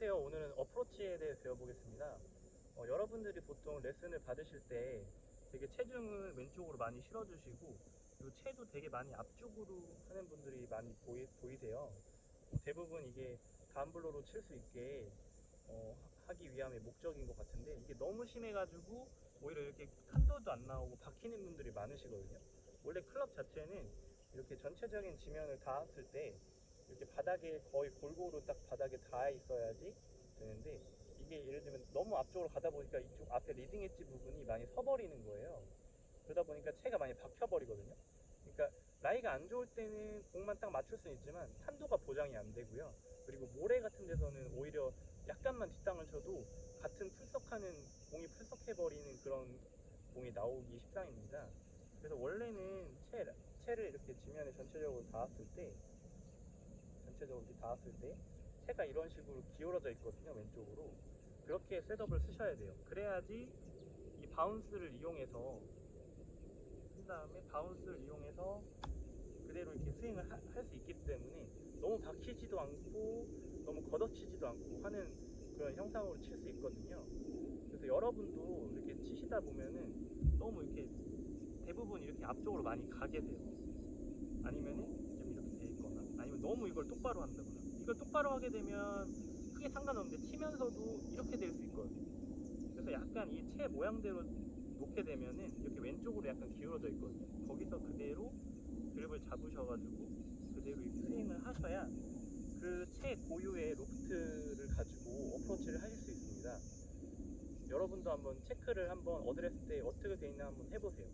안녕하세요. 오늘은 어프로치에 대해 배워보겠습니다. 어, 여러분들이 보통 레슨을 받으실 때 되게 체중을 왼쪽으로 많이 실어주시고 그리고 체도 되게 많이 앞쪽으로 하는 분들이 많이 보이, 보이세요. 어, 대부분 이게 감블로로 칠 수 있게 어, 하- 하기 위함의 목적인 것 같은데 이게 너무 심해가지고 오히려 이렇게 탄도도 안 나오고 박히는 분들이 많으시거든요. 원래 클럽 자체는 이렇게 전체적인 지면을 닿았을 때 이렇게 바닥에 거의 골고루 딱 바닥에 닿아 있어야지 되는데 이게 예를 들면 너무 앞쪽으로 가다 보니까 이쪽 앞에 리딩 엣지 부분이 많이 서버리는 거예요. 그러다 보니까 채가 많이 박혀버리거든요. 그러니까 라이가 안 좋을 때는 공만 딱 맞출 수는 있지만 탄도가 보장이 안 되고요. 그리고 모래 같은 데서는 오히려 약간만 뒷땅을 쳐도 같은 풀석하는 공이 풀석해버리는 그런 공이 나오기 십상입니다. 그래서 원래는 채, 채를 이렇게 지면에 전체적으로 닿았을 때 전체적으로 닿았을 때 채가 이런 식으로 기울어져 있거든요 왼쪽으로. 그렇게 셋업을 쓰셔야 돼요. 그래야지 이 바운스를 이용해서 쓴 다음에 바운스를 이용해서 그대로 이렇게 스윙을 할 수 있기 때문에 너무 박히지도 않고 너무 걷어치지도 않고 하는 그런 형상으로 칠 수 있거든요. 그래서 여러분도 이렇게 치시다 보면은 너무 이렇게 대부분 이렇게 앞쪽으로 많이 가게 돼요 아니면은 좀 이렇게 돼 있거나 아니면 너무 이걸 똑바로 한다거나 이걸 똑바로 하게 되면 크게 상관없는데 치면서도 이렇게 될 수 있거든요. 그래서 약간 이 채 모양대로 놓게 되면은 이렇게 왼쪽으로 약간 기울어져 있거든요. 거기서 그대로 그립을 잡으셔가지고 그대로 스윙을 하셔야 그 채 고유의 로프트를 가지고 어프로치를 하실 수 있습니다. 여러분도 한번 체크를 한번 어드레스 때 어떻게 돼 있나 한번 해보세요